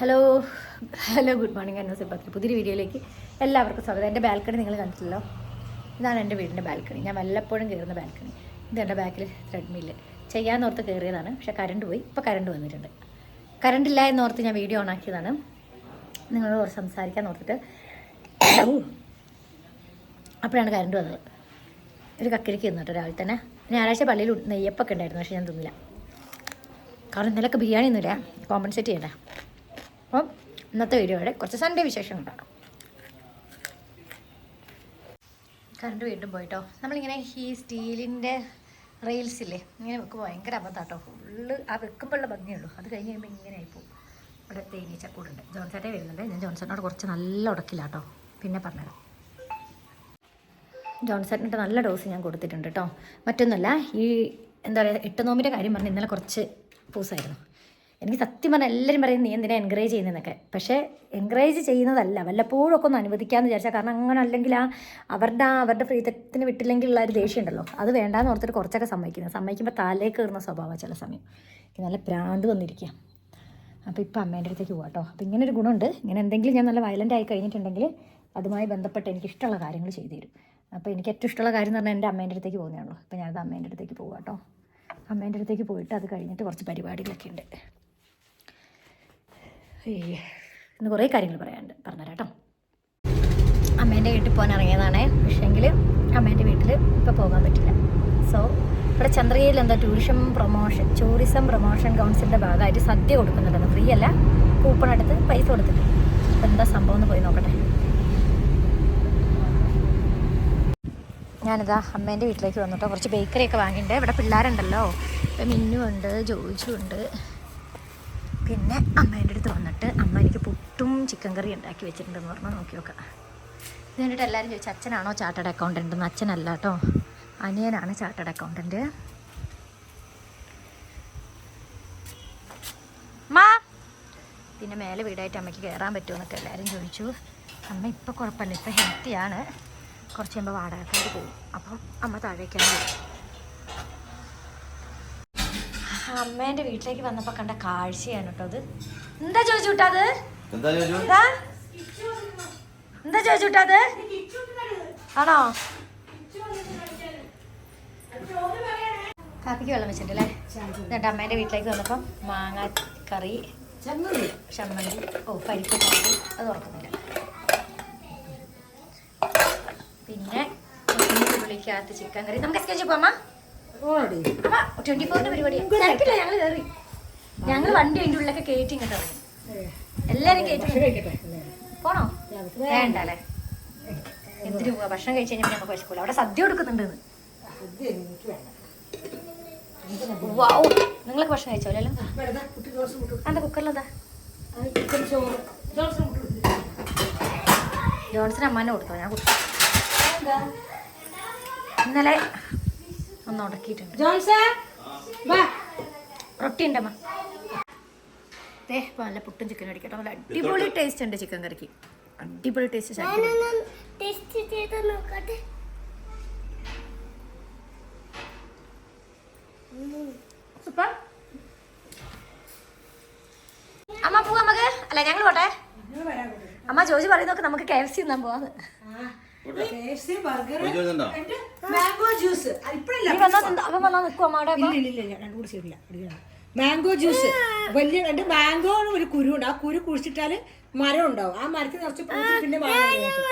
Hello hello good morning. എന്നെ സിബത്തിൽ പുതിയൊരു വീഡിയോയിലേക്ക് എല്ലാവർക്കും സ്വാഗതം. എന്റെ ബാൽക്കണി നിങ്ങൾ കണ്ടിട്ടില്ലല്ലോ? ഇതാണ് എന്റെ വീടിന്റെ ബാൽക്കണി. ഞാൻ വല്ലപ്പോഴും കയറുന്ന ബാൽക്കണി. ഇത് എന്റെ ബാക്കിൽ ത്രെഡ്മില്ല് ചെയ്യാമെന്നോർത്ത് കയറിയതാണ്. പക്ഷേ കറണ്ട് പോയി. ഇപ്പോൾ കറണ്ട് വന്നിട്ടുണ്ട്. കറണ്ട് ഇല്ല എന്നോർത്ത് ഞാൻ വീഡിയോ ഓൺ ആക്കിയതാണ്. നിങ്ങളോട് കുറച്ച് സംസാരിക്കാൻ ഓർത്തിട്ട്. അപ്പോഴാണ് കറണ്ട് വന്നത്. ഒരു കക്കരിക്ക് തിന്നിട്ട് രാവിലെ തന്നെ. ഞായറാഴ്ച പള്ളിയിൽ നെയ്യപ്പൊക്കെ ഉണ്ടായിരുന്നു. പക്ഷേ ഞാൻ തിന്നില്ല. കാരണം ഇന്നലെയൊക്കെ ബിരിയാണി ഒന്നുമില്ല. കോമ്പൻസേറ്റ് ചെയ്യണ്ടേ. അപ്പം ഇന്നത്തെ വീഡിയോയുടെ കുറച്ച് സൺഡേ വിശേഷം ഉണ്ടാകും കറണ്ട് വീണ്ടും പോയിട്ടോ. നമ്മളിങ്ങനെ ഈ സ്റ്റീലിന്റെ റെയിൽസ് ഇല്ലേ ഇങ്ങനെ വെക്കുമ്പോൾ ഭയങ്കര അബദ്ധാട്ടോ. ഫുള്ള് ആ വെക്കുമ്പോഴുള്ള ഭംഗിയുള്ളൂ. അത് കഴിഞ്ഞ് കഴിയുമ്പോൾ ഇങ്ങനെ ആയിപ്പോവും ഇവിടെ തേനീച്ചക്കൂടുണ്ട് ജോൺസേട്ടേ വരുന്നുണ്ട്. ഞാൻ ജോൺസേട്ടനോട് കുറച്ച് നല്ല ഉടക്കില്ലാട്ടോ പിന്നെ പറഞ്ഞുതരാം. ജോൺസേട്ടനിട്ട് നല്ല ഡോസ് ഞാൻ കൊടുത്തിട്ടുണ്ട് കേട്ടോ മറ്റൊന്നുമല്ല ഈ എന്താ പറയുക എട്ട് നോമ്പിന്റെ കാര്യം പറഞ്ഞ് ഇന്നലെ കുറച്ച് പൂസായിരുന്നു. എനിക്ക് സത്യം പറഞ്ഞാൽ എല്ലാവരും പറയും നീ എന്തിനാ എൻകറേജ് ചെയ്യുന്നതെന്നൊക്കെ. പക്ഷേ എൻകറേജ് ചെയ്യുന്നതല്ല. വല്ലപ്പോഴും ഒക്കെ ഒന്ന് അനുവദിക്കാമെന്ന് വിചാരിച്ചാൽ കാരണം അങ്ങനെ അല്ലെങ്കിൽ ആ അവരുടെ ആ അവരുടെ പ്രീതത്തിന് വിട്ടില്ലെങ്കിൽ ഉള്ള ഒരു ദേഷ്യം ഉണ്ടല്ലോ അത് വേണ്ടാന്ന് ഓർത്തിട്ട് കുറച്ചൊക്കെ സമ്മതിക്കുന്നത് സമ്മതിക്കുമ്പോൾ തലേ കയറുന്ന സ്വഭാവം ചില സമയം. നല്ല പ്രാന്ത് വന്നിരിക്കുക അപ്പോൾ ഇപ്പോൾ അമ്മേന്റെ അടുത്തേക്ക് പോകാം കേട്ടോ അപ്പോൾ ഇങ്ങനെ ഒരു ഗുണമുണ്ട്. ഇങ്ങനെ എന്തെങ്കിലും ഞാൻ നല്ല വയലന്റ് ആയി കഴിഞ്ഞിട്ടുണ്ടെങ്കിൽ അതുമായി ബന്ധപ്പെട്ട് എനിക്ക് ഇഷ്ടമുള്ള കാര്യങ്ങൾ ചെയ്തു തരും. അപ്പോൾ എനിക്ക് ഏറ്റവും ഇഷ്ടമുള്ള കാര്യം എന്ന് പറഞ്ഞാൽ എന്റെ അമ്മേന്റെ അടുത്തേക്ക് പോകുന്നതാണല്ലോ അപ്പോൾ ഞാനത് അമ്മേന്റെ അടുത്തേക്ക് പോകാം കേട്ടോ അമ്മേന്റെ അടുത്തേക്ക് പോയിട്ട് അത് കഴിഞ്ഞിട്ട് കുറച്ച് പരിപാടികളൊക്കെ ഉണ്ട്. ഏയ് ഇന്ന് കുറേ കാര്യങ്ങൾ പറയാനുണ്ട്. പറഞ്ഞുതരാം കേട്ടോ. അമ്മേന്റെ വീട്ടിൽ പോകാൻ ഇറങ്ങിയതാണേ. പക്ഷേങ്കിൽ അമ്മേന്റെ വീട്ടിൽ ഇപ്പോൾ പോകാൻ പറ്റില്ല. സോ ഇവിടെ ചന്ദ്രഗിരിയിൽ എന്താ ടൂറിസം പ്രൊമോഷൻ ടൂറിസം പ്രൊമോഷൻ കൗൺസിലിന്റെ ഭാഗമായിട്ട് സദ്യ കൊടുക്കുന്നുണ്ടെന്ന് ഫ്രീ അല്ല കൂപ്പൺ എടുത്ത് പൈസ കൊടുത്തിട്ട്. അപ്പോൾ എന്താ സംഭവം എന്ന് പോയി നോക്കട്ടെ. ഞാനിതാ അമ്മേന്റെ വീട്ടിലേക്ക് വന്നിട്ടോ കുറച്ച് ബേക്കറിയൊക്കെ വാങ്ങിയിട്ടുണ്ട്. ഇവിടെ പിള്ളേരുണ്ടല്ലോ. ഇപ്പം മിന്നു ഉണ്ട് ജോജു ഉണ്ട് പിന്നെ അമ്മേന്റെ അടുത്ത് വന്നിട്ട് അമ്മ എനിക്ക് പുട്ടും ചിക്കൻ കറി ഉണ്ടാക്കി വെച്ചിട്ടുണ്ടെന്ന് പറഞ്ഞാൽ നോക്കി നോക്കാം. ഇത് കണ്ടിട്ട് എല്ലാവരും ചോദിച്ചു അച്ഛനാണോ ചാർട്ടേഡ് അക്കൗണ്ടന്റ്? എന്ന് അച്ഛനല്ല കേട്ടോ. അനിയനാണ് ചാർട്ടേഡ് അക്കൗണ്ടന്റ്. പിന്നെ മേലെ വീടായിട്ട് അമ്മയ്ക്ക് കയറാൻ പറ്റുമെന്നൊക്കെ എല്ലാവരും ചോദിച്ചു. അമ്മ ഇപ്പോൾ കുഴപ്പമില്ല ഇപ്പോൾ ഹെൽത്തിയാണ്. കുറച്ച് കഴിയുമ്പോൾ വാടകക്കാർ പോകും. അപ്പോൾ അമ്മ താഴേക്കാണ് പോകും അമ്മേന്റെ വീട്ടിലേക്ക് വന്നപ്പോ കണ്ട കാഴ്ചയാണ് കേട്ടോ അത്. എന്താ ചോദിച്ചുട്ടാ അത്? എന്താ ചോദിച്ചു എന്താ എന്താ ചോദിച്ചുട്ടാ അത്? ആണോ? കാപ്പിക്ക് വെള്ളം വെച്ചിട്ടുണ്ടല്ലേ എന്നിട്ട് അമ്മേന്റെ വീട്ടിലേക്ക് വന്നപ്പം മാങ്ങ കറി ചമ്മന്തി. ഓ പരിപ്പ് കറി അത് ഉറക്കുന്നില്ല. പിന്നെ ഉള്ളിക്കകത്ത് ചിക്കൻ കറി. നമുക്ക് എസ്കേജ് പോവാം അമ്മ. ട്വന്റി ഫോറിന്റെ പരിപാടിയാണ് ഞങ്ങൾ കയറി ഞങ്ങൾ വണ്ടി അതിന്റെ ഉള്ളിലൊക്കെ കയറ്റി ഇങ്ങോട്ട് ഇറങ്ങി. എല്ലാരും കയറ്റി പോണോ? വേണ്ട അല്ലേ? എന്തിനു പോവാ? ഭക്ഷണം കഴിച്ച് കഴിഞ്ഞാൽ നമുക്ക് വിശക്കൂല അവിടെ സദ്യ കൊടുക്കുന്നുണ്ട് വാവ് നിങ്ങളൊക്കെ ഭക്ഷണം കഴിച്ചോ അല്ലല്ലോ? എന്താ കുക്കറിലെന്താ ജോൺസൺ അമ്മാനെ കൊടുത്തോ ഞാൻ ഇന്നലെ ഒന്ന് ഉടക്കിയിട്ടുണ്ട്. റൊട്ടി ഉണ്ടമ്മ ദേ നല്ല പുട്ടും ചിക്കൻ അടിക്കട്ടോ. നല്ല അടിപൊളി ടേസ്റ്റ് ഉണ്ട് ചിക്കൻ കറിക്ക്. അടിപൊളി ടേസ്റ്റ് ശരിക്കും ടെസ്റ്റ് ചെയ്ത് നോക്കട്ടെ. സൂപ്പർ. അമ്മ പോവാ നമുക്ക് അല്ല ഞങ്ങൾ പോട്ടെ. അമ്മ ജോജി പറയുന്നൊക്കെ നമുക്ക് കെ എഫ് സി തിന്നാൻ പോവാന്ന്. മാംഗോ ജ്യൂസ് മാംഗോ ജ്യൂസ് വലിയ രണ്ട് മാംഗോ ഒരു കുരു ഉണ്ട്. ആ കുരു കുഴിച്ചിട്ടാൽ മരം ഉണ്ടാവും. ആ മരത്തിൽ നിറച്ച് പൂത്ത് പിന്നെ മാങ്ങ ഉണ്ടാവും.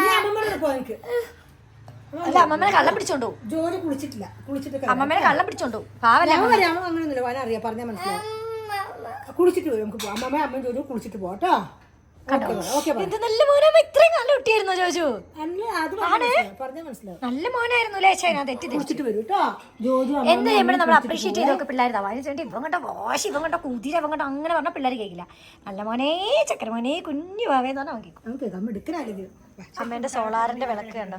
നീ അമ്മമ്മ പോ എനിക്ക് അല്ല അമ്മമ്മനെ കള്ളം പിടിച്ചോണ്ടു ജോലി കുളിച്ചിട്ടില്ല കുളിച്ചിട്ട് അമ്മമ്മനെ കള്ളം പിടിച്ചോണ്ടു പാവല്ല അങ്ങനെയൊന്നുമില്ല വരാൻ അറിയാം പറഞ്ഞാൽ മനസ്സിലാവും. കുളിച്ചിട്ട് വരും നമുക്ക് പോവാം അമ്മമ്മ അമ്മ ജോലി കുളിച്ചിട്ട് പോവാം എന്ത് നല്ല മോനമ്മ ഇത്രയും നല്ല കുട്ടിയായിരുന്നു ജോജു? നല്ല മോനായിരുന്നു അല്ലേ? ചേന തെറ്റി തെറ്റി കുളിച്ചിട്ട് വരും കേട്ടോ ജോജു എന്ത് നമ്മൾ അപ്രീഷിയേറ്റ് ചെയ്തൊക്കെ പിള്ളേർ അതിന് വേണ്ടി ഇവൻ കണ്ട വാശി ഇവൻ കണ്ട കുതിര ഇവൻ കണ്ട അങ്ങനെ പറഞ്ഞ പിള്ളേർ കേൾക്കില്ല നല്ല മോനെ ചക്കരമോനെ കുഞ്ഞു വാവേന്ന് പറഞ്ഞാൽ അമ്മേന്റെ സോളാറിന്റെ വിളക്ക് കണ്ടോ?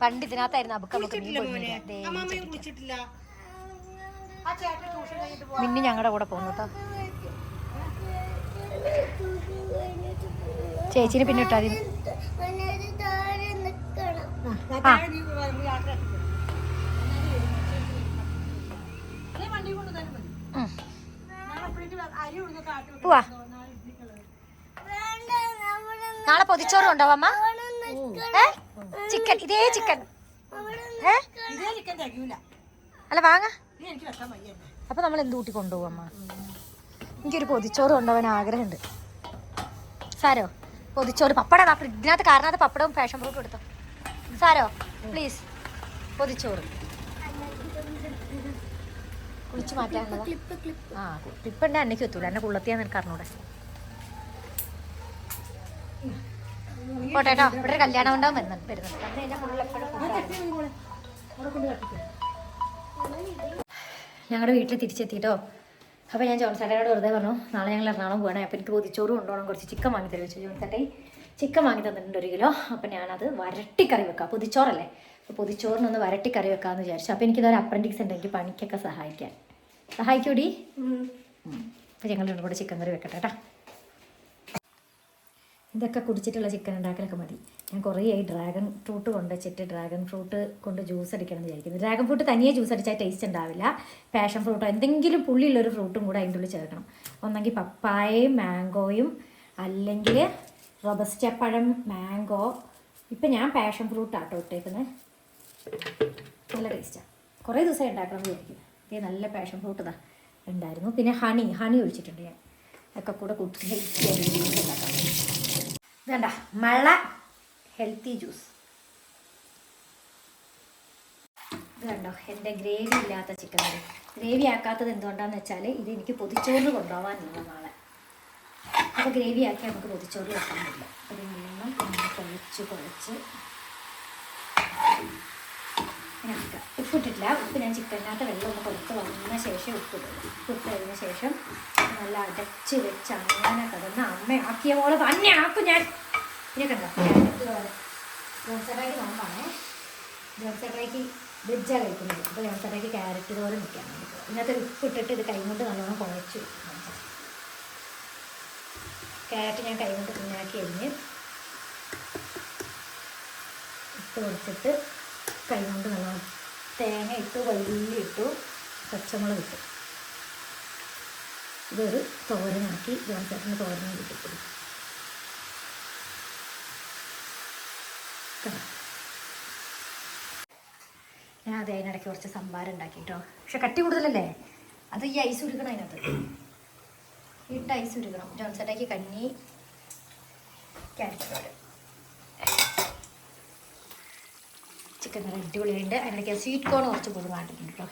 പണ്ട് ഇതിനകത്തായിരുന്നു അബുക്ക് മിന്നി ഞങ്ങളുടെ കൂടെ പോകുന്നു കേട്ടോ ചേച്ചിനെ പിന്നെ ഇട്ടാതി. പോവാ നാളെ പൊതിച്ചോറും കൊണ്ടുപോവാ അമ്മ? ചിക്കൻ ഇതേ ചിക്കൻ. അല്ല വാങ്ങാ. അപ്പൊ നമ്മൾ എന്ത് കൂട്ടി കൊണ്ടുപോകും അമ്മ? എനിക്കൊരു പൊതിച്ചോറ് കൊണ്ടുപോകാൻ ആഗ്രഹമുണ്ട്. സാരോ പൊതിച്ചോറ് പപ്പടം ഇതിനകത്ത് കാരണത്ത് പപ്പടവും ഫാഷൻ ബ്രോക്ക് എടുത്തോ. സാരോ പ്ലീസ് പൊതിച്ചോറ്. കുളിച്ച് മാറ്റാനുള്ളത്. ആ ക്ലിപ്പ് ഉണ്ട് അന്നയ്ക്ക് എത്തൂല എന്നെ കുള്ളത്തിയാന്ന് എനിക്ക് അറിഞ്ഞൂടെ. പോട്ടെട്ടോ ഇവിടെ ഒരു കല്യാണം ഉണ്ടാവും വരുന്നുണ്ട് വരുന്നുണ്ട്. എന്റെ ഞങ്ങളുടെ വീട്ടിൽ തിരിച്ചെത്തിയിട്ടോ അപ്പോൾ ഞാൻ ജോൺസേട്ടനോട് വെറുതെ പറഞ്ഞു നാളെ ഞങ്ങൾ എറണാകുളം പോകണേ അപ്പോൾ എനിക്ക് പൊതിച്ചോറ് കൊണ്ടുപോകണം. കുറച്ച് ചിക്കൻ വാങ്ങി തരും ചോദിച്ചു ജോൺസേട്ടൻ ചിക്കൻ വാങ്ങി തന്നിട്ടുണ്ട് ഒരു കിലോ. അപ്പോൾ ഞാനത് വരട്ടിക്കറി വെക്കാം. പൊതിച്ചോറല്ലേ? അപ്പോൾ പൊതിച്ചോറിനൊന്ന് വരട്ടിക്കറി വെക്കാമെന്ന് വിചാരിച്ചു. അപ്പോൾ എനിക്കിതൊരു അപ്രന്റിക്സ് ഉണ്ട്. എനിക്ക് പണിക്കൊക്കെ സഹായിക്കാൻ. സഹായിക്കൂടി? അപ്പോൾ ഞങ്ങൾ രണ്ടും കൂടെ ചിക്കൻ കറി വെക്കട്ടെ കേട്ടോ. ഇതൊക്കെ കുടിച്ചിട്ടുള്ള ചിക്കൻ ഉണ്ടാക്കലൊക്കെ മതി. ഞാൻ ആയി ഡ്രാഗൺ ഫ്രൂട്ട് കൊണ്ട് വെച്ചിട്ട് ഡ്രാഗൺ ഫ്രൂട്ട് കൊണ്ട് ജ്യൂസ് അടിക്കണം എന്ന് വിചാരിക്കുന്നു. ഡ്രാഗൺ ഫ്രൂട്ട് തനിയെ ജ്യൂസ് അടിച്ചാൽ ടേസ്റ്റ് ഉണ്ടാവില്ല. പാഷൻ ഫ്രൂട്ടോ എന്തെങ്കിലും പുള്ളിയുള്ളൊരു ഫ്രൂട്ടും കൂടെ അതിന്റെ ഉള്ളിൽ ചേർക്കണം. ഒന്നെങ്കിൽ പപ്പായയും മാംഗോയും അല്ലെങ്കിൽ റൊബസ്റ്റപ്പഴം മാംഗോ. ഇപ്പം ഞാൻ പാഷൻ ഫ്രൂട്ടാട്ടോ ഇട്ടേക്കുന്നത് നല്ല ടേസ്റ്റാണ് കുറേ ദിവസമായി ഉണ്ടാക്കണം എന്ന് വിചാരിക്കുന്നത് ഇതേ നല്ല പാഷൻ ഫ്രൂട്ട് ഇതാ ഉണ്ടായിരുന്നു. പിന്നെ ഹണി ഹണി ഒഴിച്ചിട്ടുണ്ട് ഞാൻ. ഒക്കെ കൂടെ കൂട്ടി വേണ്ട മഴ ഹെൽത്തി ജ്യൂസ്. ഇത് കണ്ടോ എന്റെ ഗ്രേവി ഇല്ലാത്ത ചിക്കൻ കറി. ഗ്രേവി ആക്കാത്തത് എന്തുകൊണ്ടാന്ന് വെച്ചാൽ ഇത് എനിക്ക് പൊതിച്ചോറിന് കൊണ്ടുപോകാനില്ല നാളെ. അപ്പോൾ ഗ്രേവി ആക്കി നമുക്ക് പൊതിച്ചോറ് വെക്കാൻ പറ്റില്ല. ഇത് നല്ലോണം കുഴച്ച് കുഴച്ച് ഉപ്പിട്ടിട്ടില്ല. ഉപ്പ് ഞാൻ ചിക്കനകത്ത് വെള്ളം ഒന്ന് കൊടുത്ത് വന്ന ശേഷം ഉപ്പിടുള്ളൂ ഉപ്പിട്ട് കഴിഞ്ഞ ശേഷം നല്ല അടച്ച് വെച്ച് അങ്ങനെ കിടന്ന് അമ്മ ആക്കിയ പോലെ തന്നെ ആക്കും ഞാൻ. പിന്നെ കണ്ടോ ജോൺസേട്ടായിക്ക് നോക്കാണേ ജോൺസേട്ടായിക്ക് വെജാണ് കഴിക്കുന്നത്. അപ്പോൾ ജോൺസേട്ടായിക്ക് ക്യാരറ്റ് പോലെ നിൽക്കാൻ വേണ്ടി ഉപ്പ് ഇട്ടിട്ട് ഇത് കൈകൊണ്ട് നല്ലോണം കുഴച്ചു. ക്യാരറ്റ് ഞാൻ കൈകൊണ്ട് കുഞ്ഞാക്കി അരിഞ്ഞ് ഇട്ട് കൊടുത്തിട്ട് കൈകൊണ്ട് നല്ലോണം തേങ്ങ ഇട്ടു വല്ലുള്ളി ഇട്ടു പച്ചമുളക് ഇട്ടു. ഇതൊരു തോരനാക്കി ജോൺസേട്ടന് തോരനാക്കി കിട്ടിക്കൊടുക്കും കണ്ടോ? ഞാൻ അത് അതിനിടയ്ക്ക് കുറച്ച് സംഭാരം ഉണ്ടാക്കി കേട്ടോ പക്ഷെ കട്ടി കൂടുതലല്ലേ അത് ഈ ഐസ് ഉരുക്കണം അതിനകത്ത് ഇട്ട് ഐസ് ഉരുക്കണം ജോൺസേട്ടയ്ക്ക് കഞ്ഞി ക്യാരറ്റ് തോരൻ ചിക്കൻ കറി അടിപൊളിയുണ്ട് അതിനിടയ്ക്ക് സ്വീറ്റ് കോൺ കുറച്ച് പുതുങ്ങാണ്ടിട്ടുണ്ട് കേട്ടോ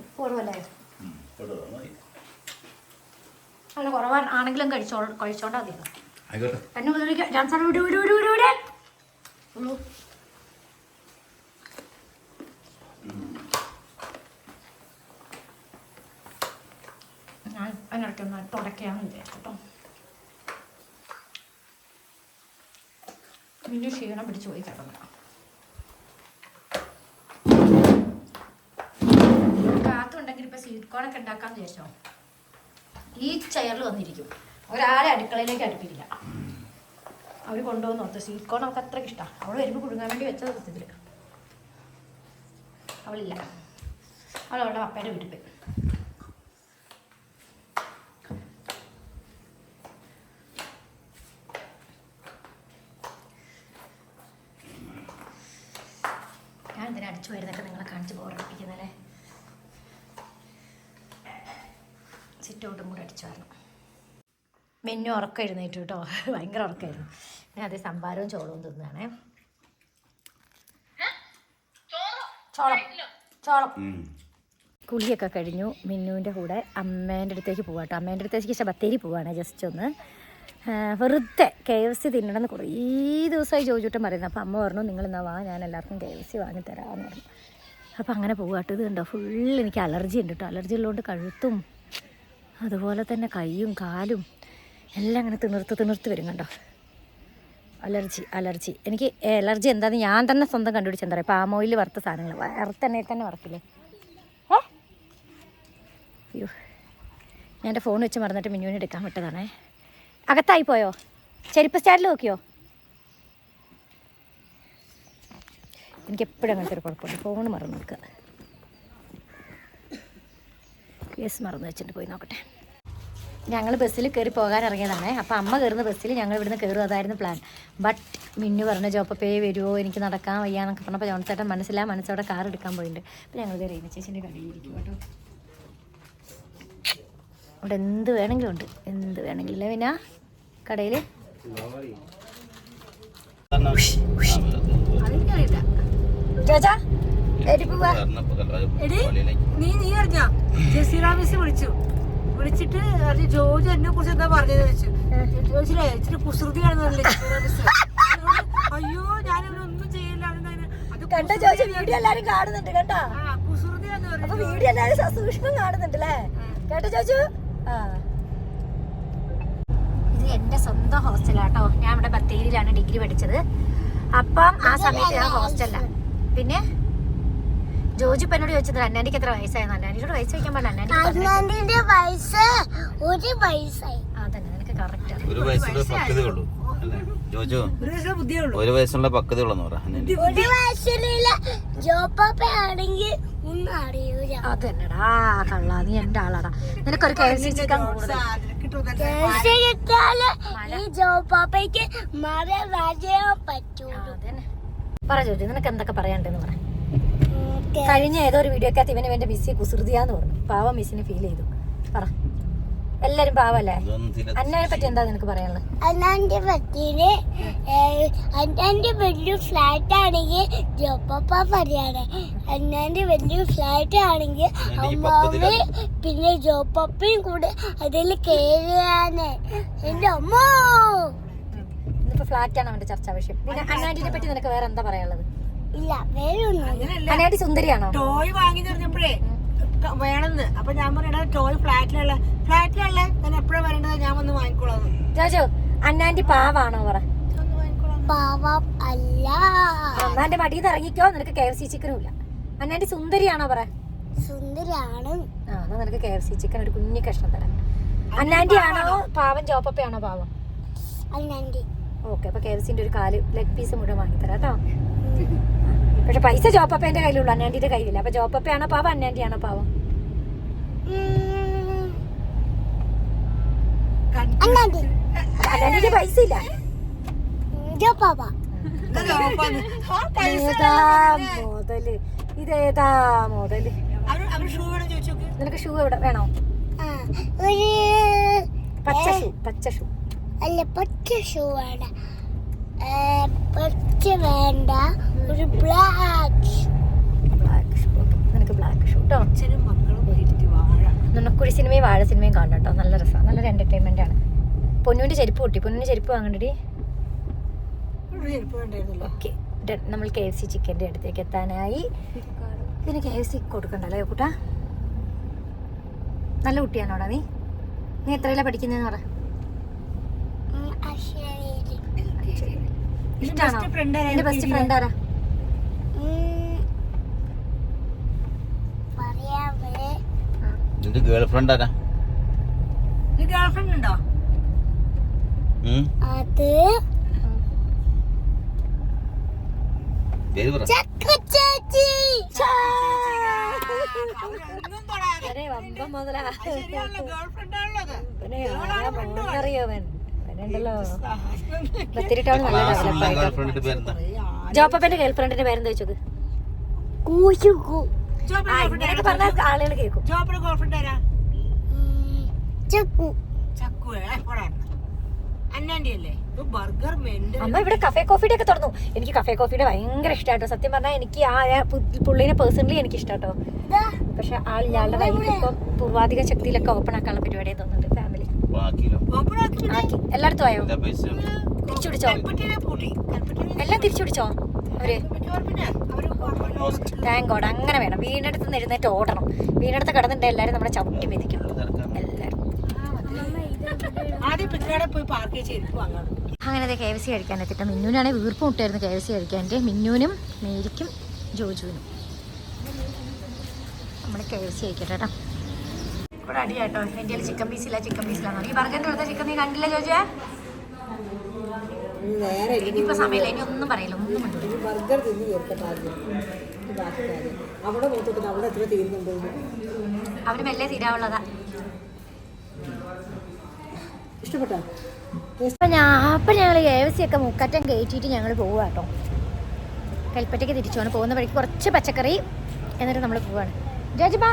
ഉപ്പ് കുറവല്ലേ അല്ല കുറവാണെങ്കിലും കഴിച്ചോ കഴിച്ചോണ്ടാ മതി ജോൺസൺ വിടു വിടു വിടു വിടു ഞാൻ അതിനിടയ്ക്കൊന്ന് തുടയ്ക്കാന്ന് വിചാരിച്ചു കേട്ടോ പിന്നെ ക്ഷീണം പിടിച്ചു പോയി കിടന്നു കാത്തുണ്ടെങ്കിൽ ഇപ്പൊ സ്വീറ്റ് കോണൊക്കെ ഉണ്ടാക്കാന്ന് വിചാരിച്ചോ? ഈ ചെയറിൽ വന്നിരിക്കും. ഒരാളെ അടുക്കളയിലേക്ക് അടുപ്പിക്കില്ല. അവർ കൊണ്ടുപോകുന്ന ഓർത്ത് സ്വീറ്റ് കോൺ അവൾക്ക് അത്രയ്ക്ക് ഇഷ്ടമാണ് അവൾ വരുമ്പോൾ കുടുങ്ങാൻ വേണ്ടി വെച്ച സത്യത്തിൽ അവളില്ല. അവൾ അവളുടെ പപ്പേന്റെ വീട്ടിൽ പോയി. ഞാൻ എന്തിനാ അടിച്ചു വരുന്നൊക്കെ നിങ്ങളെ കാണിച്ച് ബോറടിപ്പിക്കുന്നല്ലേ സിറ്റ് ഔട്ടും കൂടെ അടിച്ചു വരണം. മെന്നു ഉറക്കം എഴുന്നേറ്റു കേട്ടോ. ഭയങ്കര ഉറക്കമായിരുന്നു ഞാൻ അതേ സംഭാരവും ചോളവും തിന്നാണേ. ചോളം. ചോളം. കുളിയൊക്കെ കഴിഞ്ഞു. മിന്നുവിന്റെ കൂടെ അമ്മേന്റെ അടുത്തേക്ക് പോവാട്ടോ അമ്മേന്റെ അടുത്തേക്ക് ശേഷം ബത്തേരി പോവാണ് ജസ്റ്റ് ഒന്ന്. വെറുതെ കെ എഫ് സി തിന്നണമെന്ന് കുറേ ദിവസമായി ചോദിച്ചിട്ടും പറയുന്നത് അപ്പോൾ അമ്മ പറഞ്ഞു നിങ്ങൾ എന്നാ വാ ഞാൻ എല്ലാവർക്കും കെ എഫ് സി വാങ്ങിത്തരാമെന്ന് പറഞ്ഞു. അപ്പോൾ അങ്ങനെ പോവാട്ടോ ഇത് കണ്ടോ ഫുൾ എനിക്ക് അലർജി ഉണ്ട് കേട്ടോ അലർജി ഉള്ളതുകൊണ്ട് കഴുത്തും അതുപോലെ തന്നെ കൈയും കാലും എല്ലാം അങ്ങനെ തിണർത്ത് തിണർത്ത് വരും കണ്ടോ. Allergy allergy. എനിക്ക് അലർജി എന്താണെന്ന് ഞാൻ തന്നെ സ്വന്തം കണ്ടുപിടിച്ച് എന്താ പറയുക പാം ഓയിൽ വറുത്ത സാധനങ്ങൾ വറുത്തെണ്ണയിൽ തന്നെ വറക്കില്ലേ? അയ്യോ. ഞാൻ എന്റെ ഫോൺ വെച്ച് മറന്നിട്ട് മിന്നുവിന് എടുക്കാൻ വിട്ടതാണേ. അകത്തായി പോയോ? ചെരുപ്പ് സ്റ്റാൻഡിൽ നോക്കിയോ? എനിക്ക് എപ്പോഴും അങ്ങനത്തെ ഒരു കുഴപ്പമുണ്ട്. ഫോൺ മറന്നു നോക്കുക കേസ് മറന്നു വെച്ചിട്ട് പോയി നോക്കട്ടെ. ഞങ്ങൾ ബസ്സിൽ കയറി പോകാൻ ഇറങ്ങിയതാണ്. അപ്പോൾ അമ്മ കയറുന്ന ബസ്സിൽ ഞങ്ങൾ ഇവിടുന്ന് കയറും അതായിരുന്നു പ്ലാൻ ബട്ട് മിന്നു പറഞ്ഞു ജോപ്പപ്പേ വരുമോ എനിക്ക് നടക്കാൻ വയ്യ എന്നൊക്കെ പറഞ്ഞപ്പോൾ ജോൺസേട്ടൻ മനസ്സിലാ മനസ്സോടെ കാർ എടുക്കാൻ പോയിട്ടുണ്ട് അപ്പോൾ ഞങ്ങൾ റീന ചേച്ചിന്റെ കടയിൽ ഇരിക്കും കേട്ടോ അവിടെ എന്ത് വേണമെങ്കിലും ഉണ്ട്. എന്ത് വേണമെങ്കിലും ഇല്ല പിന്നെ കടയിൽ ചോച്ചാ എടി പോവാ. എടി നീ നീ അറിഞ്ഞാ? ജസീറാമിസ് വിളിച്ചു. വിളിച്ചിട്ട് അത് ജോജു എന്നെ കുറിച്ച് എന്താ പറഞ്ഞത് ചോദിച്ചു. ചോദിച്ചില്ലേ ഇച്ചിരി കുസൃതിയാണ് അയ്യോ ഞാനിവിടെ ഒന്നും ചെയ്യില്ല. കണ്ട ചോദിച്ച വീഡിയോ എല്ലാരും കാണുന്നുണ്ട് കേട്ടോ അപ്പൊ പറഞ്ഞു വീഡിയോ എല്ലാരും സസൂക്ഷ്മം കാണുന്നുണ്ട് അല്ലേ? കേട്ടോ ചോദിച്ചു ആ. ഇത് എന്റെ സ്വന്തം ഹോസ്റ്റലാട്ടോ ഞാൻ ഇവിടെ ബത്തേരിയിലാണ് ഡിഗ്രി പഠിച്ചത്. അപ്പം ആ സമയത്ത് ഞാൻ ഹോസ്റ്റലില പിന്നെ? ജോജി എന്നോട് ചോദിച്ചത് അന്നാൻഡിക്ക് എത്ര വയസ്സായെന്ന്? അന്നാൻഡിയോട് വയസ്സ് വയ്ക്കാൻ പാടില്ല അന്നാൻഡി അണ്ണന്റെ വയസ്സ് ഒരു വയസ്സായി. അതന്നെ നിനക്ക് കറക്റ്റ് ഒരു വയസ്സുള്ള പക്വതയുള്ളൂ ജോജോ ഒരു വയസ്സുള്ള പറ ഒരു വയസ്സിലുള്ള ജോപ്പാപ്പ ആണെങ്കിൽ ഒന്നും അറിയൂല. അതന്നെടാ കള്ള നീ എന്റെ ആളാടാ. നിനക്കൊരു കെ എഫ് സി ചിക്കൻ കൂടുതൽ കേസ് കിട്ടാൽ ഈ ജോപ്പാപ്പയ്ക്ക് മഴ വരയാൻ പറ്റൂല അതന്നെ. പറ ജോജു നിനക്ക് എന്തൊക്കെ പറയാണ്ടെന്ന് പറ. കഴിഞ്ഞ ഏതോ ഒരു വീഡിയോക്കകത്ത് ഇവന് ഇവന്റെ മിസ്സി കുസൃതിയാന്ന് പറഞ്ഞു. പാവം മിസ്സിനെ ഫീൽ ചെയ്തു. പറ. എല്ലാരും പാവല്ലേ? അന്നാനെ പറ്റി എന്താ നിനക്ക് പറയാനുള്ളത്? വലിയ ഫ്ലാറ്റ് ആണെങ്കിൽ പറയാണ്. വലിയ ഫ്ലാറ്റ് ആണെങ്കിൽ അമ്മാവ് പിന്നെ ജോപ്പപ്പയും കൂടെ അതിൽ കയറിയാണ് എന്റെ അമ്മോ! ഇന്നിപ്പോ ഫ്ലാറ്റ് ആണ് അവന്റെ ചർച്ചാ വിഷയം. പിന്നെ അന്നാന്റിനെ പറ്റി നിനക്ക് വേറെ എന്താ പറയാനുള്ളത്? ഇല്ല വേറെ ഒന്നും അങ്ങനെയല്ല അന്നാന്റി സുന്ദരിയാണോ? ടോയ് വാങ്ങി പറഞ്ഞപ്പോഴേ വേണമെന്ന്. അപ്പൊ ഞാൻ പറയണ ടോയ് ഫ്ലാറ്റിലുള്ള ഫ്ലാറ്റിലുള്ള ഞാൻ എപ്പോഴാ വരേണ്ടത്? ഞാൻ വന്ന് വാങ്ങിക്കോളാം. ജോജു അന്നാന്റി പാവാണോ പറ? പാവം അല്ല. അന്നാന്റെ മടിയിൽ നിന്ന് ഇറങ്ങിക്കോ നിനക്ക് കെ എഫ് സി ചിക്കനും ഇല്ല. അന്നാന്റെ സുന്ദരിയാണോ പറ? സുന്ദരിയാണ്. ആ എന്നാ നിനക്ക് കെ എഫ് സി ചിക്കൻ ഒരു കുഞ്ഞു കഷ്ണം തരാം. അന്നാന്റെ ആണോ പാവം. ജോപ്പപ്പയാണോ പാവം? അണ്ണാന്റെ. ഓക്കെ അപ്പൊ കെ എഫ് സിന്റെ ഒരു കാൽ ലെഗ് പീസ് മുഴുവൻ വാങ്ങിത്തരാം കേട്ടോ. പക്ഷെ പൈസ ജോപ്പപ്പേന്റെ കയ്യിലുള്ളൂ അന്നാണ്ടിയുടെ കയ്യിലില്ല. അപ്പൊ ജോപ്പപ്പയാണോ പാവം അന്നാണ്ടിയാണോ ആണോ പാവം അന്നാന്റിന്റെ പൈസ ഇല്ല മുതൽ ഇതേതാ മുതൽ. നിനക്ക് ഷൂ എവിടെ വേണോ? പച്ച ഷൂ പച്ച ഷൂ. അല്ല പച്ച ഷൂ ഏ, പച്ച വേണ്ട. ഒരു ബ്ലാക്ക് ബ്ലാക്ക് ഷൂ നിനക്ക് ബ്ലാക്ക് ഷൂട്ടോ അച്ഛനും മക്കളും നുണക്കുഴി സിനിമയും വാഴ സിനിമയും കാണണം കേട്ടോ നല്ല രസമാണ് നല്ലൊരു എന്റർടൈൻമെന്റ് ആണ്. പൊന്നുവിന്റെ ചെരുപ്പ് പൊട്ടി. പൊന്നിന്റെ ചെരുപ്പ് വാങ്ങണ്ടടി? ഓക്കെ. നമ്മൾ കെ എഫ് സി ചിക്കന്റെ അടുത്തേക്ക് എത്താനായി. പിന്നെ കെ എഫ് സി കൊടുക്കണ്ടല്ലോ കൂട്ടാ? നല്ല കുട്ടിയാണോടാ നീ? നീ എത്രയിലാ പഠിക്കുന്നതെന്ന് പറ. ഇഷ്ടമാണോ എന്റെ ബെസ്റ്റ് ഫ്രണ്ട് ആരാ പറയാവേ നിന്റെ ഗേൾ ഫ്രണ്ട് ആരാ? നീ ഗേൾ ഫ്രണ്ട് ഉണ്ടോ? അത് മുതലാ. ശരിയാണല്ലോ ഡെവലപ്പ് ഗേൾ ഫ്രണ്ടിന്റെ പേരെന്താ? ജോപ്പപ്പന്റെ ഗേൾ ഫ്രണ്ടിന്റെ പേരെന്താ ചോദിച്ചത്? കൂശുകു ആ ഇങ്ങനെയൊക്കെ പറഞ്ഞാൽ ആളുകൾ കേൾക്കും. ജോബിന് ഗേൾ ഫ്രണ്ട് ആരാ ചക്കു. ചക്കു അന്നാണ്ടി അല്ലേ അമ്മ ഇവിടെ കഫേ കോഫിയുടെ ഒക്കെ തുറന്നു. എനിക്ക് കഫേ കോഫിയുടെ ഭയങ്കര ഇഷ്ടമാട്ടോ സത്യം പറഞ്ഞാൽ എനിക്ക് ആ പുള്ളിനെ പേഴ്സണലി എനിക്ക് ഇഷ്ടാട്ടോ. പക്ഷെ ആൾ ഇയാളുടെ വൈഫ് ഇപ്പം പൂർവാധിക ശക്തിയിലൊക്കെ ഓപ്പൺ ആക്കാനുള്ള പരിപാടി തോന്നുന്നുണ്ട്. എല്ലായിടത്തും ആയോ? തിരിച്ചു പിടിച്ചോ എല്ലാം തിരിച്ചു പിടിച്ചോ അവർ താങ്ക് ഗോഡ് അങ്ങനെ വേണം. വീടിനടുത്ത് നിന്ന് എഴുന്നേറ്റ് ഓടണം. വീടിനടുത്ത് കിടന്നിട്ട് എല്ലാരും നമ്മളെ ചവിട്ടി മെതിക്കും. അങ്ങനെ കെ എഫ് സി കഴിക്കാൻ എത്തിട്ട് മിന്നുവിനാണെ വീർപ്പ് മുട്ടായിരുന്നു കെ എഫ് സി കഴിക്കാൻ. മിന്നുവിനും മേരിക്കും ജോജുവിനും. നമ്മൾ കെ എഫ് സി കഴിക്കട്ടെ കേട്ടോ. ഇവിടെ അടിയാട്ടോ എന്റെ ചിക്കൻ പീസില്ല ചിക്കൻ പീസിലാണ് ഈ ബർഗറിന്റെ അടുത്ത ചിക്കൻ നീ കണ്ടില്ല ചോദിച്ചേ നേരെ ഇനിയിപ്പോൾ സമയമില്ല ഇനി ഒന്നും പറയില്ല ഒന്നും ബർഗർ തിന്ന് കാര്യം. അവിടെ നോക്കിട്ട് അവിടെ എത്ര തീരുന്നുണ്ടോ അവന് മെല്ലെ തീരാവുള്ളതാ. ഇഷ്ടപ്പെട്ടോ? അപ്പം ഞാൻ അപ്പം ഞങ്ങൾ എ സി ഒക്കെ മുക്കറ്റം കയറ്റിയിട്ട് ഞങ്ങൾ പോവുക കേട്ടോ. കൽപ്പറ്റയ്ക്ക് തിരിച്ചു പോകുന്ന വഴിക്ക് കുറച്ച് പച്ചക്കറി എന്നിട്ട് നമ്മൾ പോവാണ്. ജോജി ബാ.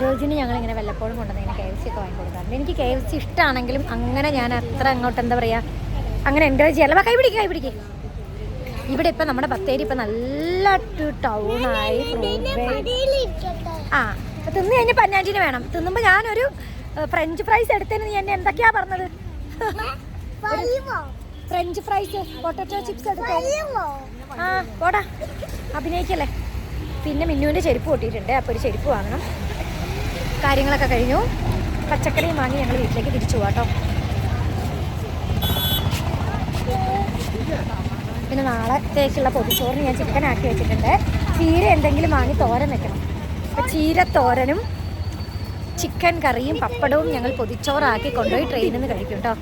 ജോജിന് ഞങ്ങൾ ഇങ്ങനെ വല്ലപ്പോഴും കൊണ്ടുവന്ന് ഇങ്ങനെ കെ എഫ് സി ഒക്കെ വാങ്ങി കൊടുക്കാറുണ്ട്. എനിക്ക് കെ എഫ് സി ഇഷ്ടമാണെങ്കിലും അങ്ങനെ ഞാൻ അത്ര അങ്ങോട്ട് എന്താ പറയുക അങ്ങനെ എൻകറേജ് ചെയ്യാറില്ല. കൈ പിടിക്കുക കൈ പിടിക്കുക ഇവിടെ ഇപ്പം നമ്മുടെ ബത്തേരി ഇപ്പം നല്ല ടൗണായി ആ തിന്നു കഴിഞ്ഞ പന്നാഞ്ചിന് വേണം. തിന്നുമ്പോൾ ഞാനൊരു ഫ്രഞ്ച് ഫ്രൈസ് എടുത്തതിന് നീ എന്നെ എന്തൊക്കെയാ പറഞ്ഞത്? ഫ്രഞ്ച് ഫ്രൈസ് പൊട്ടറ്റോ ചിപ്സ് എടുത്തോ? ആ പോടാ. അഭിനയിക്കല്ലേ? പിന്നെ മിന്നുവിന്റെ ചെരുപ്പ് പൊട്ടിയിട്ടുണ്ട്. അപ്പോൾ ഒരു ചെരുപ്പ് വാങ്ങണം. കാര്യങ്ങളൊക്കെ കഴിഞ്ഞു. പച്ചക്കറിയും വാങ്ങി ഞങ്ങൾ വീട്ടിലേക്ക് തിരിച്ചു പോകാം പിന്നെ നാളത്തേക്കുള്ള പൊതിച്ചോറിന് ഞാൻ ചിക്കൻ ആക്കി വെച്ചിട്ടുണ്ട്. ചീര എന്തെങ്കിലും വാങ്ങി തോരൻ വെക്കണം. അപ്പം ചീര തോരനും ചിക്കൻ കറിയും പപ്പടവും ഞങ്ങൾ പൊതിച്ചോറാക്കി കൊണ്ടുപോയി ട്രെയിനിൽ നിന്ന് കഴിക്കും കേട്ടോ.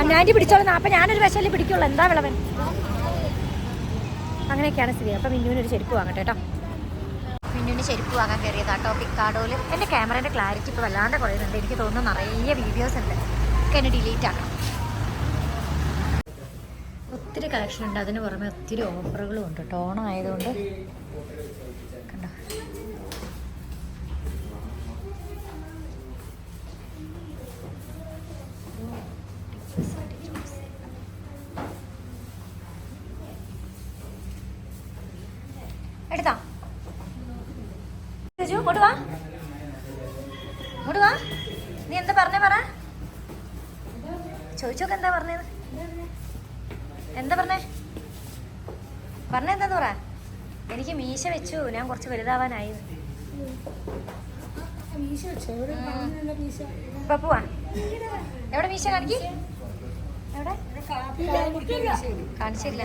അന്നാണ്ടി പിടിച്ചോളുന്ന അപ്പം ഞാനൊരു വിശൽ പിടിക്കുള്ളൂ. എന്താ വിളവൻ? അങ്ങനെയൊക്കെയാണ് സ്ഥിതി. അപ്പം മിന്നുവിന് ഒരു ചെരുപ്പ് വാങ്ങട്ടെ കേട്ടോ. മിന്നുവിന് ചെരുപ്പ് വാങ്ങാൻ കയറിയതാട്ടോ പിക്കാഡോയിൽ എന്റെ ക്യാമറേന്റെ ക്ലാരിറ്റി ഇപ്പോൾ വല്ലാണ്ട് കുറയുന്നുണ്ട്. എനിക്ക് തോന്നുന്നു നിറയെ വീഡിയോസ് ഉണ്ട്. ഒക്കെ എന്നെ ഡിലീറ്റ് ആക്കണം. ഒത്തിരി കളക്ഷൻ ഉണ്ട്. അതിന് പുറമെ ഒത്തിരി ഓഫറുകളും ഉണ്ട് ടോൺ ആയതുകൊണ്ട് ഇങ്ങോട്ട് വാ. ഇങ്ങോട്ട് വാ. നീ എന്താ പറഞ്ഞേ പറ. ചോദിച്ചോക്ക് എന്താ പറഞ്ഞത് എന്താ പറഞ്ഞേ? പറഞ്ഞെന്താന്ന് പറ. എനിക്ക് മീശ വെച്ചു. ഞാൻ കുറച്ച് വലുതാവാനായി. ഇപ്പൊ പോവാ. എവിടെ മീശ കാണിക്കി? എവിടെ? കാണിച്ചില്ല.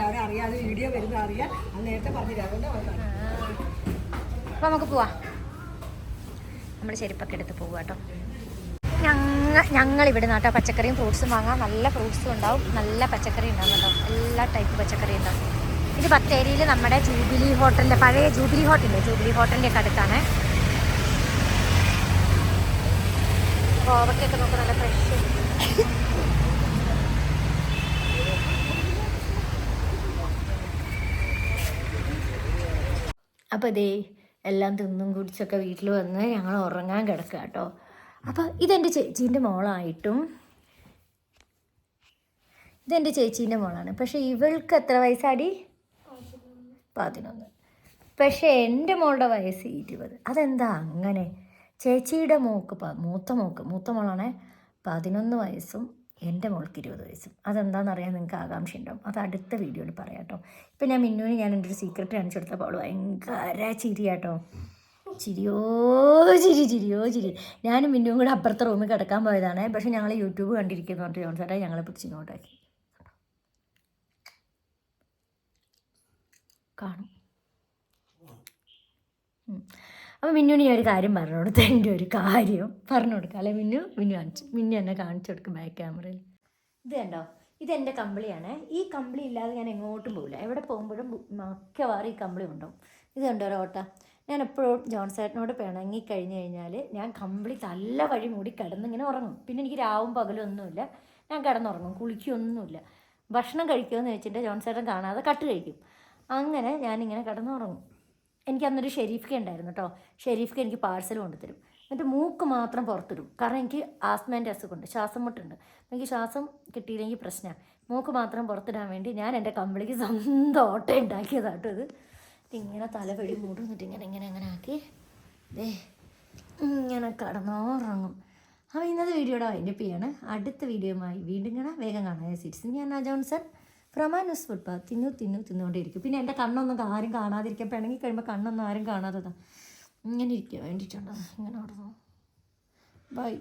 അപ്പൊ നമുക്ക് പോവാ. നമ്മൾ ചെരുപ്പൊക്കെ എടുത്ത് പോകുക കേട്ടോ. ഞങ്ങൾ ഞങ്ങൾ ഇവിടെ നാട്ടോ പച്ചക്കറിയും ഫ്രൂട്ട്സും വാങ്ങാം. നല്ല ഫ്രൂട്ട്സും ഉണ്ടാവും. നല്ല പച്ചക്കറി ഉണ്ടാവും കേട്ടോ. എല്ലാ ടൈപ്പ് പച്ചക്കറി ഉണ്ടാവും. ഇത് ബത്തേരിയിൽ നമ്മുടെ ജൂബിലി ഹോട്ടലിന്റെ പഴയ ജൂബിലി ഹോട്ടലില്ലേ? ജൂബിലി ഹോട്ടലിന്റെ ഒക്കെ അടുത്താണ് കോവക്കൊക്കെ നോക്ക് നല്ല ഫ്രഷ് അപ്പോൾ ഇതേ എല്ലാം തിന്നും കുടിച്ചൊക്കെ വീട്ടിൽ വന്ന് ഞങ്ങൾ ഉറങ്ങാൻ കിടക്കുക കേട്ടോ. അപ്പോൾ ഇതെന്റെ ചേച്ചീന്റെ മോളായിട്ടും ഇതെന്റെ ചേച്ചീന്റെ മോളാണ്. പക്ഷേ ഇവൾക്ക് എത്ര വയസ്സാടി? പതിനൊന്ന്. പക്ഷേ എന്റെ മോളുടെ വയസ്സ് ഇരുപത്. അതെന്താ അങ്ങനെ? ചേച്ചിയുടെ മോക്ക് മൂത്ത മോക്ക് മൂത്ത മോളാണേ പതിനൊന്ന് വയസ്സും എന്റെ മോൾക്ക് ഇരുപത് വയസ്സും. അതെന്താണെന്നറിയാൻ നിങ്ങൾക്ക് ആകാംക്ഷ ഉണ്ടാവും അത് അടുത്ത വീഡിയോയിൽ പറയാം കേട്ടോ ഇപ്പം ഞാൻ മിന്നുവിന് ഞാൻ എന്റെ ഒരു സീക്രട്ട് കാണിച്ചു കൊടുത്തപ്പോൾ അവൾ ഭയങ്കര ചിരിയാട്ടോ. ചിരിയോ ചിരി ചിരിയോ ചിരി. ഞാനും മിന്നുവും കൂടെ അപ്പുറത്തെ റൂമിൽ കിടക്കാൻ പോയതാണ്. പക്ഷേ ഞങ്ങൾ യൂട്യൂബ് കണ്ടിരിക്കുന്നു പറഞ്ഞിട്ട് ജോൺസേട്ടാ ഞങ്ങളെ പിടിച്ച് ഇങ്ങോട്ടാക്കി. കാണും. അപ്പോൾ മിന്നുവിന് ഞാൻ ഒരു കാര്യം പറഞ്ഞു കൊടുത്തു എന്റെ ഒരു കാര്യം പറഞ്ഞു കൊടുക്കാം. അല്ലെ മിന്നു? മിന്നു കാണിച്ചു മിന്നു എന്നെ കാണിച്ചു കൊടുക്കും ബാക്ക് ക്യാമറയിൽ ഇത് കണ്ടോ? ഇത് ഇതെന്റെ കമ്പിളിയാണ്. ഈ കമ്പിളി ഇല്ലാതെ ഞാൻ എങ്ങോട്ടും പോകില്ല എവിടെ പോകുമ്പോഴും മിക്കവാറും ഈ കമ്പിളി ഉണ്ടാവും ഇത് കണ്ടോ റോട്ട ഞാൻ എപ്പോഴും ജോൺസേട്ടനോട് പിണങ്ങി കഴിഞ്ഞ് കഴിഞ്ഞാൽ ഞാൻ കമ്പിളി തല്ല വഴി മൂടി കിടന്നിങ്ങനെ ഉറങ്ങും. പിന്നെ എനിക്ക് രാവും പകലും ഒന്നുമില്ല. ഞാൻ കിടന്നുറങ്ങും കുളിക്കൊന്നുമില്ല. ഭക്ഷണം കഴിക്കുമെന്ന് വെച്ചിട്ട് ജോൺസേട്ടൻ കാണാതെ കട്ട് കഴിക്കും. അങ്ങനെ ഞാനിങ്ങനെ കിടന്നുറങ്ങും. എനിക്ക് അന്നൊരു ഷെരീഫ്ക ഉണ്ടായിരുന്നു കേട്ടോ ഷെരീഫ്ക എനിക്ക് പാഴ്സൽ കൊണ്ടുതരും. എന്നിട്ട് മൂക്ക് മാത്രം പുറത്തിടും. കാരണം എനിക്ക് ആസ്മേന്റെ അസുഖമുണ്ട്. ശ്വാസം മുട്ടുണ്ട്. എനിക്ക് ശ്വാസം കിട്ടിയില്ലെങ്കിൽ പ്രശ്നമാണ് മൂക്ക് മാത്രം പുറത്തിടാൻ വേണ്ടി ഞാൻ എന്റെ കമ്പിളിക്ക് സ്വന്തം ഓട്ടം ഉണ്ടാക്കിയതാട്ടോ ഇത്. ഇങ്ങനെ തലവഴി മൂടും എന്നിട്ട് ഇങ്ങനെ ഇങ്ങനെ അങ്ങനെ ആക്കി. ദേ ഇങ്ങനെ കടന്നോറങ്ങും. അപ്പോൾ ഇന്നത്തെ വീഡിയോയുടെ വൈൻഡപ്പ് ചെയ്യാണ്. അടുത്ത വീഡിയോയുമായി വീണ്ടും കാണാം. വേഗം കാണാൻ സീറ്റ്സ് ഞാൻ ജോൺസൺ പ്രമാനസ് ഫുട്പാത്ത് തിന്നു തിന്നു തിന്നുകൊണ്ടിരിക്കും പിന്നെ എന്റെ കണ്ണൊന്നും ആരും കാണാതിരിക്കാൻ പിണങ്ങി കഴിയുമ്പോൾ കണ്ണൊന്നും ആരും കാണാതെ ഇങ്ങനെ ഇരിക്കാൻ വേണ്ടിയിട്ടുണ്ട്. ഇങ്ങനെ ഓടുന്നു ബൈ